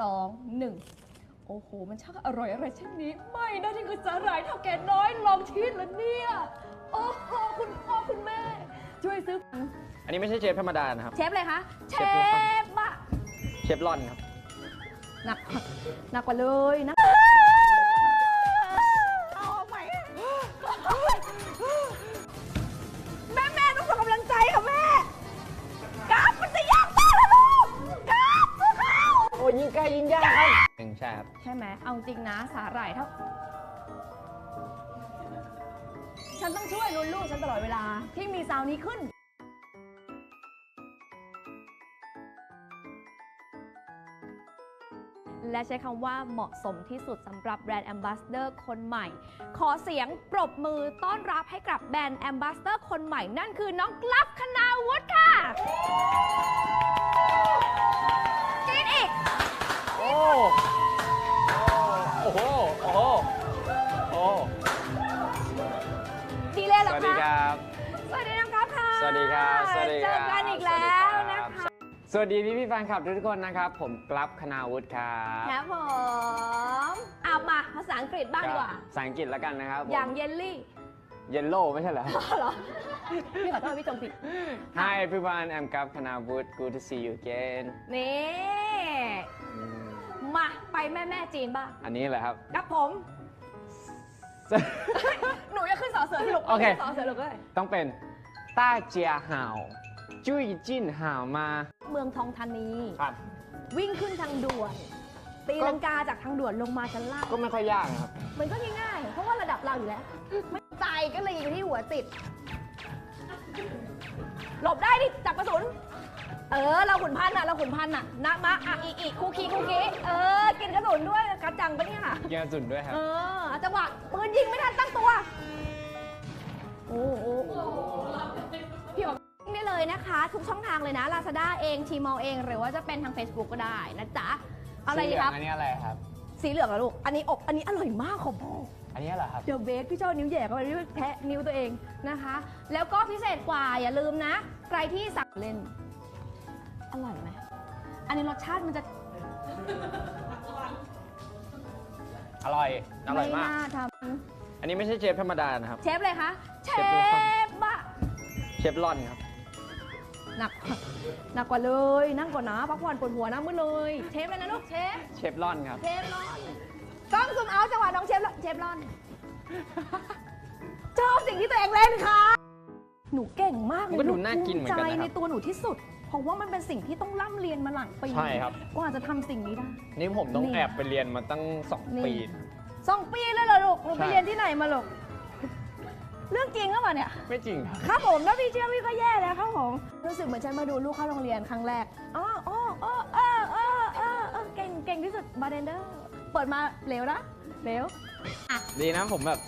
สองหนึ่งโอ้โห มันช่างอร่อยอะไรเช่นนี้ ไม่นะนี่คือสาหร่ายเท่าแก่น้อยลองชิมแล้วเนี่ย โอ้โห คุณพ่อคุณแม่ ช่วยซื้อ อันนี้ไม่ใช่เชฟธรรมดานะครับ เชฟเลยคะ เชเชฟดูครับฟอะเชฟรอนครับ หนัก หนักกว่าเลยนะ งใกล้ยิ่งยากครับหนึ่งใช่ครับใช่ไหมเอาจริงนะสาหร่ายเท่าฉันต้องช่วยลุนลูกฉันตลอดเวลา ที่มีซาวนี้ขึ้น และใช้คำว่าเหมาะสมที่สุดสำหรับแบรนด์แอมบาสเดอร์คนใหม่ ขอเสียงปรบมือต้อนรับให้กับแบรนด์แอมบาสเดอร์คนใหม่ นั่นคือน้องกลับคณาวุฒิค่ะกรีดอีก โอ้โอ้โห โอ้โห โอ้ดีเลยเหสรอวัสดีคะครับ สวัสดีนะครับค่ะสวัสดีครับสวัสดีเจคอรับกันอีกแล้วนะคะสวัสดีพี่พี่ๆแฟนคลับทุกๆคนนะครับ ผมกลับคณาวุฒิครับครับผมเอามาภาษาอังกฤษบ้างดีกว่า ภาษาอังกฤษแล้วกันนะครับผม อย่างเยลลี่เยลโล่ไม่ใช่เหรอเหรอ พี่ขอโทษพี่จงผิด Hi everyone I'm กับคณาวุฒิ good to see you again นี่อืมมาไป แม่แม่จีนบ้างอันนี้แหละครับ กับผม หนูจะขึ้นสอเสือที่ลูกโอเค สอเสือลูกเลยต้องเป็นต้าเจียห่าวจุ้ยจิ้นห่าวมาเมืองทองธานี ครับ วิ่งขึ้นทางด่วน ตีลังกาจากทางด่วนลงมาชั้นล่างก็ไม่ค่อยยากนะครับ มันก็ง่ายๆ เพราะว่าระดับเราอยู่แล้ว ไม่ใจก็เลยยิงที่หัวติดหลบได้ดิจับกระสุน เออ เราขุนพันธ์น่ะ เราขุนพันธ์น่ะนะมะอะอีอีคูคีคูคีเออ กินกระสุนด้วยกระจังปะเนี่ยเกียร์สุดด้วยครับ เออเอาจังหวะปืนยิงไม่ทันตั้งตัว โอ้โหพี่บอกได้เลยนะคะ ทุกช่องทางเลยนะ Lazada เองทีมอลเอง หรือว่าจะเป็นทาง Facebook ก็ได้นะจ๊ะ อะไรดีครับอันนี้อะไรครับ สีเหลืองเหรอลูก อันนี้อบอันนี้อร่อยมากขอบอกอันนี้เหรอครับ เดอะเบสพี่เจ้านิ้วแหย่เข้าไปนิ้วแทะนิ้วตัวเองนะคะ แล้วก็พิเศษกว่าอย่าลืมนะ ใครที่สั่งเล่นอ ร่อยไหม อันนี้รสชาติมันจะอร่อย อร่อยไม่มากน่าทอันนี้ไม่ใช่เชฟธรรมดานะครับำเชฟเลยคะเชเชฟดูครับฟอะเชฟรอนครับ หนักหนักกว่าเลย นั่งก่อนนะพักผ่อนปวดหัวนะมือเลย เชฟเลยนะลูกเชฟ เชฟรอนครับ เชฟรอนกล้องซูมเอาจังหวะน้องเชฟรอนเชฟรอน ชอบสิ่งที่ตัวเองเล่นค่ะ หนูเก่งมากเลยมันก็ดูลูน่ากินเหมือนกันภูใจนะครับในตัวหนูที่สุด เพราะว่ามันเป็นสิ่งที่ต้องร่ำเรียนมาหลังปีใช่ครับ กว่าจะทำสิ่งนี้ได้ นี่ผมต้องนี่แอบไปเรียนมาตั้งสองนี่ปี สองปีเลยเหรอลูกหนูไปใช่ เรียนที่ไหนมาลูกเรื่องจริงหรือเปล่าเนี่ย ไม่จริงครับ ครับผมถ้าพี่เชื่อพี่ก็แย่แล้วครับผมรู้สึกเหมือนฉันมาดูลูกเข้าโรงเรียนครั้งแรกอ๋ออ๋ออ๋อเออเออเออเออเก่งเก่งที่สุดบาร์เดนเดอร์เปิดมาเร็วนะเร็วดีนะผมแบบ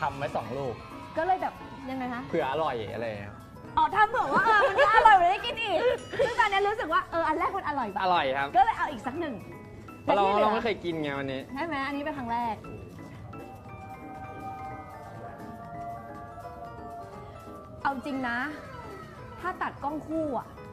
ทำไว้สองลูก ก็เลยแบบยังไงคะ เผื่ออร่อยอะไรอย่างเงี้ย อ๋อถ้าเผื่อว่าเออมันจะอร่อยเลยได้กินอีกซึ่งตอนนี้รู้สึกว่าเอออันแรกมันอร่อยอร่อยครับก็เลยเอาอีกสักหนึ่งเพราะเราและที่หลืเราอไม่เคยกินไงวันนี้ใช่ไหมอันนี้เป็นครั้งแรก เอาจริงนะ ถ้าตัดกล้องคู่อะและและ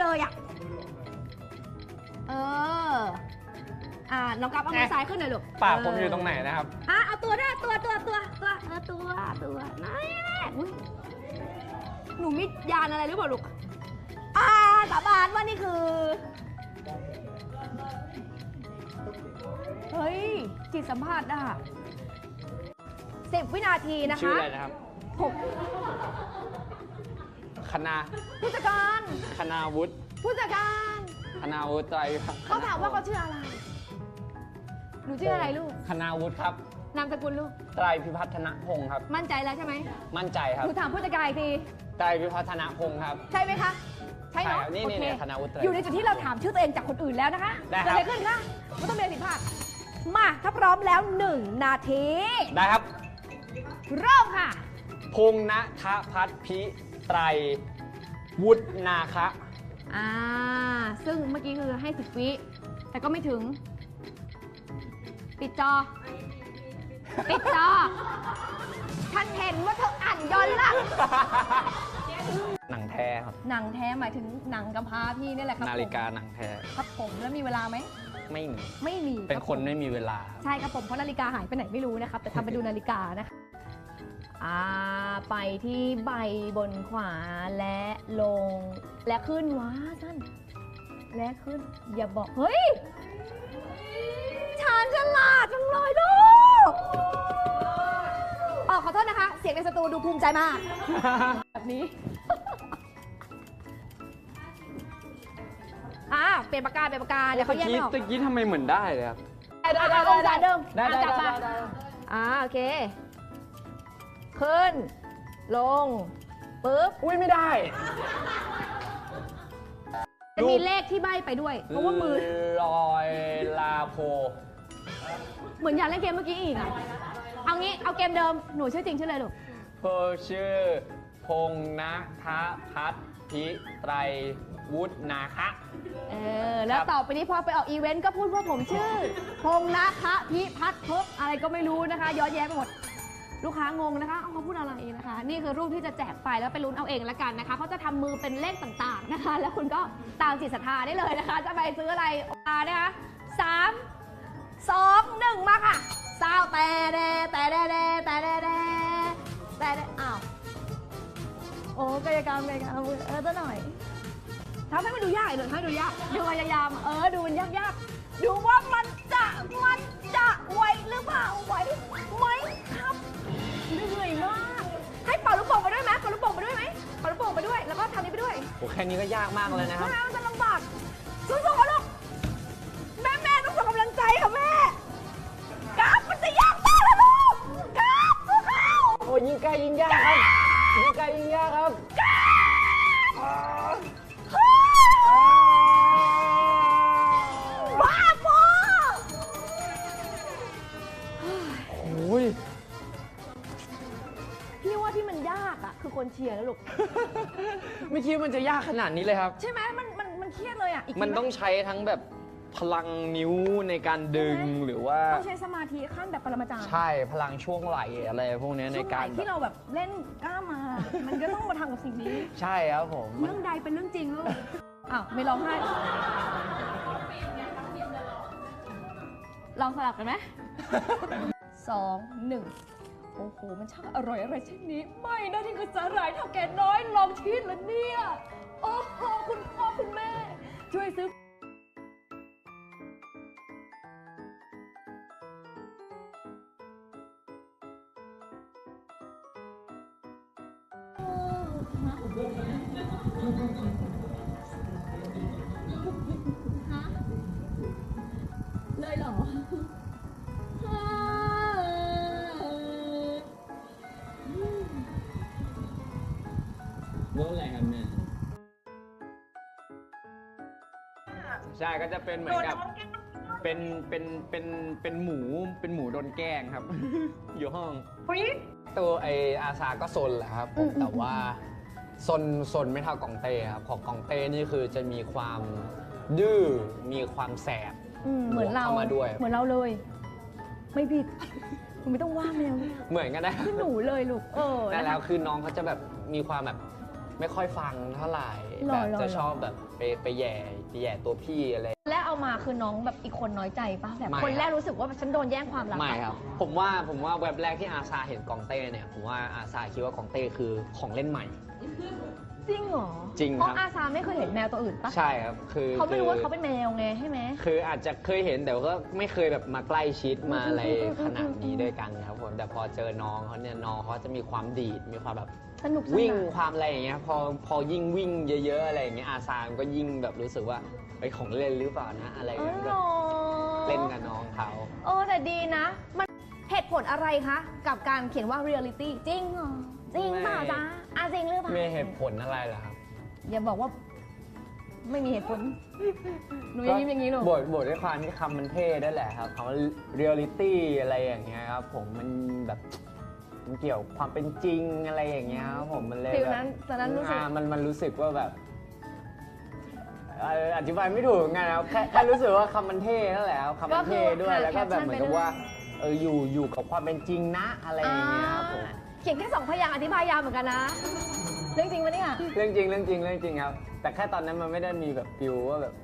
เลยอะ เออ อ่าน้องกับเอามือซ้ายขึ้นหน่อยลูกปากผมเอยู่ตรงไหนนะครับ อะเอาตัวด้วยตัวตัวตัวตัวเออตัวตัวนั่นแหละอุ๊ยหนูมียานอะไรหรือเปล่าลูก อ่าสาบานว่านี่คือ เฮ้ย จิตสัมผัสอะสิบวินาทีนะคะ ชื่ออะไรนะครับหกคณาผู้จัดการคณาวุฒิ ผู้จัดการคณาวุฒิไตรครับเขาถามว่าเขาชื่ออะไร หนูชื่ออะไรลูก คณาวุฒิครับ นามสกุลลูก ไตรพิพัฒนพงศ์ครับ มั่นใจแล้วใช่ไหม มั่นใจคหรับนูถามผู้จัดการอีกที ไตรพิพัฒนพงศ์ครับ ใช่ไหมคะ ใช่เนาะใช่ครับนี่โอนี่เคนี่คณะวุฒิอยู่ในจุดที่เราถามชื่อตัวเองจากคนอื่นแล้วนะคะได้ครับ เกิดอะไรขึ้นคะไม่ต้องมีอะไรผิดพลาด มาถ้าพร้อมแล้ว1นาที ได้ครับ เริ่มค่ะ พงณทพัฒพิไตรวุฒนาคะ อ่า ซึ่งเมื่อกี้คือให้สิบวิ แต่ก็ไม่ถึง ปิดจอ ปิดจอ ฉันเห็นว่าเธออ่านย้อนหลัง หนังแท้ครับ หนังแท้หมายถึงหนังกำพร้าพี่นี่แหละครับนาฬิกาหนังแท้ ผมครับผมแล้วมีเวลาไหม ไม่มี ไม่มีเป็นรับคนผมไม่มีเวลาครับใช่ครับผมเพราะนาฬิกาหายไปไหนไม่รู้นะครับ แต่ทำไปดูนาฬิกานะคะ อ่าไปที่ใบบนขวาและลง และขึ้นว้าสั้นและขึ้น อย่าบอก เฮ้ยชานฉลาดจังเลยลูกอ๋อขอโทษนะคะ เสียงในสตูดูภูมิใจมาก แบบนี้อ่าเปลี่ยนปากกาเปลี่ยนปากกาเดี๋ยวเขาแยกไม่ออกตะกี้ทำไมเหมือนได้เลยครับได้ได้ได้ได้เดิมได้ได้อะกลับได้มาได้อ่าโอเค ขึ้น ลงปึ๊บอุ้ยไม่ได้ จะมีเลขที่ใบไปด้วย เพราะว่ามือลอยลาโพ เหมือนอยากเล่นเกมเมื่อกี้อีกอะ เอางี้เอาเกมเดิมหนูชื่อจริงชื่ออะไรลูกเพอชื่อ พงณทพัฒพิไตรวุฒนาคะ เออ แล้วครับต่อไปนี้พอไปออกอีเวนต์ก็พูดว่าผมชื่อ พงษ์นะคะพิพัฒน์เพิบอะไรก็ไม่รู้นะคะย้อนแย้งไปหมด ลูกค้างงนะคะเอาเขาพูดอะไรนะคะ นี่คือรูปที่จะแจกไฟล์แล้วไปลุ้นเอาเองละกันนะคะเขาจะทำมือเป็นเลขต่างๆนะคะ แล้วคุณก็ตามจิตศรัทธาได้เลยนะคะ จะไปซื้ออะไรมานะคะสามสองหนึ่งมาค่ะซาวแต่แดแต่แดแดแต่แดแดแต่แดอ้าวโอ้กายกรรมกายกรรมเออตัวหน่อยทำให้มันดูยากเลยให้ดูยากดูพยายามเออดูมันยากยากๆดูว่ามันจะมัน โอ้แค่นี้ก็ยากมากเลยนะครับไม่งั้นมันจะลำบากสู้ๆค่ะลูกแม่แม่ต้องส่งกำลังใจค่ะแม่กราฟมันจะยากมากเลยลูกกราฟสู้เขาโอ้ยิ่งใกล้ยิ่งยากครับ ยิ่งใกล้ยิ่งยากครับบ้า ยากขนาดนี้เลยครับ ใช่ไหมมันมันมันเครียดเลยอะอีกทีมันต้องใช้ทั้งแบบพลังนิ้วในการดึงหรือว่า ต้องใช้สมาธิขั้นแบบปรมาจารย์ใช่พลังช่วงไหลอะไรพวกนี้ในช่วงไหการนที่เราแบบเล่นกล้ามมา มันก็ต้องมาทำกับสิ่งนี้ ใช่ครับผม เรื่องใดเป็นเรื่องจริงลูก อ้าว ไม่ร้องไห้ลองสลับกันไหม สองหนึ่งโอ้โห มันช่างอร่อยอะไรเช่นนี้ ไม่นะที่คือสาหร่ายเท่าแก่น้อยลองชิมแล้วเนี่ย โอ้โหคุณพ่อคุณแม่ ช่วยซื้อเลยเหรอ ใช่ก็จะเป็นเหมือนกับ เป็นเป็นเป็นเป็นหมูเป็นหมูโดนแกล้งครับ อยู่ห้องตัวไออาซาก็ซนแหละครับผอืมมอืมแต่ว่าซนซนไม่เท่ากองเต้ครับของกองเต้นี่คือจะมีความดื้อมีความแสบอืมเหมือนเราเข้ามาด้วย เหมือนเราเลย ไม่ผิดคุณไม่ต้องว่าแมวเนี่ยเหมือนกันนะ คือหนูเลยลูก เออแต่นะแล้วคะคือน้องเขาจะแบบมีความแบบ ไม่ค่อยฟังเท่าไหร่หรแบอบหรอ จะหรอชอบแบบไปไปแย่ไปแย่ตัวพี่อะไร แล้วเอามาคือน้องแบบอีกคนน้อยใจปะแบบไม่ คนครับแรกรู้สึกว่าฉันโดนแย่งความรักไม่อะครับ ผมว่าผมว่าเว็บแรกที่อาซาเห็นกองเต้เนี่ย ผมว่าอาซาคิดว่ากองเต้คือของเล่นใหม่ จริงเหรอจริงเพราะครับอาซาไม่เคยเห็นแมวตัวอื่นปะใช่ครับ คือเขาไม่รู้ว่าคือเขาเป็นแมวไงใช่ไหม คืออาจจะเคยเห็นแต่ก็ไม่เคยแบบมาใกล้ชิดมาอะไรอืมอืมอืมขนาดนี้ด้วยกันครับผมแต่พอเจอน้องเขาเนี่ยน้องเขาจะมีความดีดมีความแบบสนุกสวิ่งนานความอะไรอย่างเงี้ยพอพอยิ่งวิ่งเยอะๆอะไรอย่างเงี้ยอาซามก็ยิ่งแบบรู้สึกว่าไอยของเล่นหรือเปล่านะอะไรอย่างเอเงี้อยเหรก็อเล่นกับน้องเขา เออแต่ดีนะ มันเหตุผลอะไรคะ กับการเขียนว่า reality จริงเหรอ จริงเปล่าจ๊ะ อะจริงหรือเปล่าไม่เหตุผลอะไรเหรอครับอย่าบอกว่า ไม่มีเหตุผล หนูยังยิ้มอย่างนี้หนูบทบทด้วยความที่คำมันเท่ได้แหละครับคำว่าเรียลลิตี้อะไรอย่างเงี้ยครับผมมันแบบมันเกี่ยวความเป็นจริงอะไรอย่างเงี้ยครับผมมันเลยฟิลแบบนั้นตอนนั้นรู้สึกอ่ามันมันรู้สึกว่าแบบเอ่ออธิบายไม่ถูกเหมือนกันนะครับแค่แค่รู้สึกว่าคำมันเท่นั่นแหละครับคำมันเท่ด้วยแล้วก็แบบเหมือนกับว่าเอออยู่อยู่กับความเป็นจริงนะอะไรอย่างเงี้ยครับผมอ่า เขียนแค่สองพยางค์อธิบายยาวเหมือนกันนะ เรื่องจริงปะเนี่ย เรื่องจริงเรื่องจริงเรื่องจริงครับ แต่แค่ตอนนั้นมันไม่ได้มีแบบฟิลว่าแบบ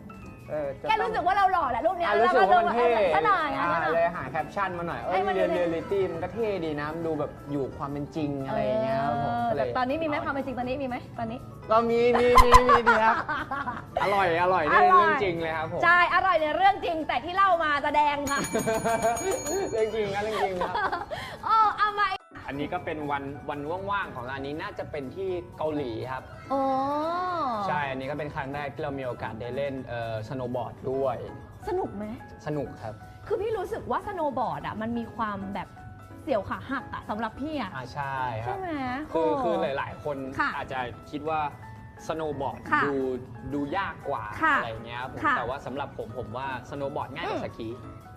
เออจะแค่ต้อง รู้สึกว่าเราหล่อแหละรูปเนี้ยอะรู้สึกว่ามันเท่ซะหน่อยอะอ่าซะหน่อย เลยหาแคปชั่นมาหน่อย เอให้อมันเรียนดูเรียลลิตี้มันก็เท่ดีนะมันดูแบบอยู่ความเป็นจริงอะไรอย่างเงี้ยครับผมเออก็เลแต่ยตอนนี้มีไหมความเป็นจริงตอนนี้มีไหมตอนนี้ ก็มีมีมีมีดีครับ อร่อยอร่อยนี่อร่อยเรื่องจริงเลยครับผม ใช่ อร่อยในเรื่องจริงแต่ที่เล่ามาแสดงค่ะ เรื่องจริงครับเรื่องจริงครับโอ้เอามา อันนี้ก็เป็นวันวันว่างๆของร้านนี้น่าจะเป็นที่เกาหลีครับ โอ้ใช่ อันนี้ก็เป็นครั้งแรกที่เรามีโอกาสได้เล่นเอ่อสโนว์บอร์ดด้วย สนุกไหม สนุกครับ คือพี่รู้สึกว่าสโนว์บอร์ดอะมันมีความแบบเสียวขาหักอะสำหรับพี่อะอ่าใช่คใช่รับไหมคือโคือหลาย ๆ คนค่ะอาจจะคิดว่าสโนว์บอร์ดค่ะดูดูยากกว่าค่ะอะไรอย่างเงี้ยครับผมค่ะแต่ว่าสำหรับผมผมว่าสโนว์บอร์ดง่ายกว่าอืมสกี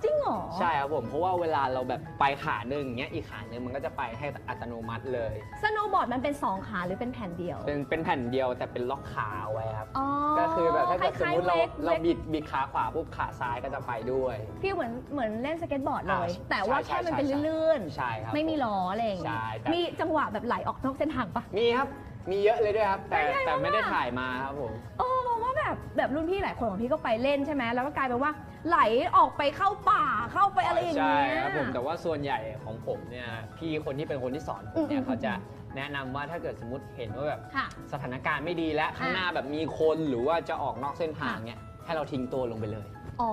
จริงเหรอ ใช่ครับผม เพราะว่าเวลาเราแบบไปขาหนึ่งเงี้ยอีกขาหนึ่งมันก็จะไปให้อัตโนมัติเลย สโนว์บอร์ดมันเป็นสองขาหรือเป็นแผ่นเดียว เป็นเป็นแผ่นเดียวแต่เป็นล็อกขาเอาไว้ครับ อ๋อก็คือแบบถ้าเกิดสมมติเราคล้ยๆเราวกบิดบิดขาขวาปุ๊บขาซ้ายก็จะไปด้วย พี่เหมือนเหมือนเล่นสเก็ตบอร์ดเลยอ่าแต่ว่าใช่แค่มันเป็นใช่ใช่ลื่นใช่ครับไม่มีผล้ออะไรอย่างใช่งี้แต่ มีจังหวะแบบไหลออกนอกเส้นทางปะ มีครับ มีเยอะเลยด้วยครับ แต่เป็นไงแต่ไม่ได้บ้างอะถ่ายมาครับผม เออมองว่า แบบแบบรุ่นพี่หลายคนของพี่ก็ไปเล่นใช่ไหมแล้วก็กลายเป็นว่าไหลออกไปเข้าป่าเข้าไปอะไรอย่างใช่เงี้ย ครับผมแต่ว่าส่วนใหญ่ของผมเนี่ยพี่คนที่เป็นคนที่สอนผมเนี่อืยมเขาจะแนะนำว่าถ้าเกิดสมมติเห็นว่าแบบค่ะ สถานการณ์ไม่ดีแล้วข้างหน้าแบบมีคนหรือว่าจะออกนอกเส้นทางเนี่ยให้เราทิ้งตัวลงไปเลยอ๋อ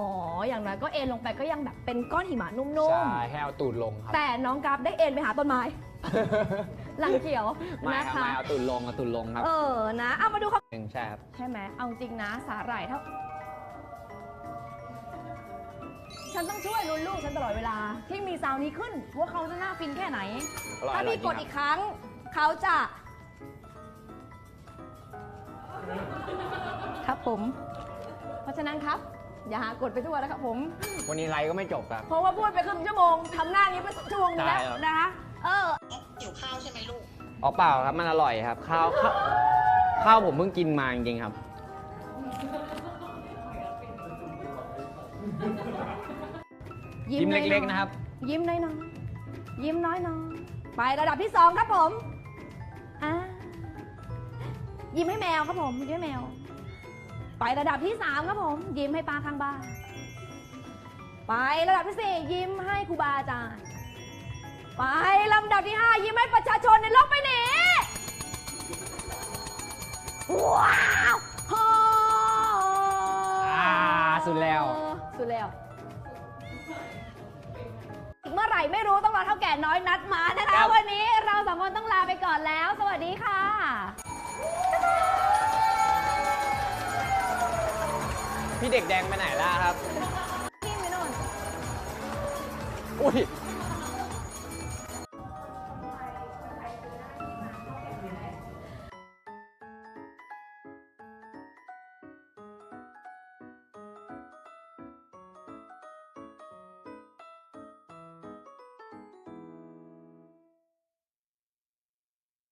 อย่างน้อยก็เอ็นลงไปก็ยังแบบเป็นก้อนหิมะนุ่มใช่ให้เอาตูดลงครับๆแต่น้องกราฟได้เอ็นไปหาต้นไม้ หลังเขียวไม่นะครับไม่คะเอาตูดลงเอาตูดลงครับเออนะเอามาดูเขาหนึ่งใช่ครับใช่ไหมเอาจริงนะสาหร่ายเท่าฉันต้องช่วยลุ้นลูกฉันตลอดเวลา ที่มีซาวนี้ขึ้นว่าเขาจะน่าฟินแค่ไหน อร่อยถ้าอร่อยพี่จกริดงอีกครับครั้ง เขาจะ ครับผม เพราะฉะนั้นครับ อย่าหากดไปทั่วนะครับผม วันนี้ไลฟ์ก็ไม่จบครับ เพราะว่าพูดไปครึ่งชั่วโมงทำหน้านี้ไปชั่วโมงนึงแล้วใช่ครับ นะคะ อ๋อเปล่าครับมันอร่อยครับข้าวข้าวข้าวผมเพิ่งกินมาจริงๆครับ ยิ้มเล็กๆนะครับ ยิ้มน้อยๆยิ้มน้อยๆไประดับที่สองครับผมอ่ายิ้มให้แมวครับผมยิ้มให้แมว ไประดับที่สามครับผม ยิ้มให้ป้าข้างบ้านไประดับที่สี่ยิ้มให้ครูบาอาจารย์ ไปลำดับที่ห้ายิ้มให้ประชาชนในโลกใบนี้ว้าวโอ้อ่าสุดแล้ว สุดแล้วอีกเมื่อไหร่ไม่รู้ต้องรอเท่าแก่น้อยนัดมานะครัคะ บ วันนี้เราสองคนต้องลาไปก่อนแล้ว สวัสดีค่ะพี่เด็กแดงไปไหนล่ะครับ พี่มินนท์อุ้ย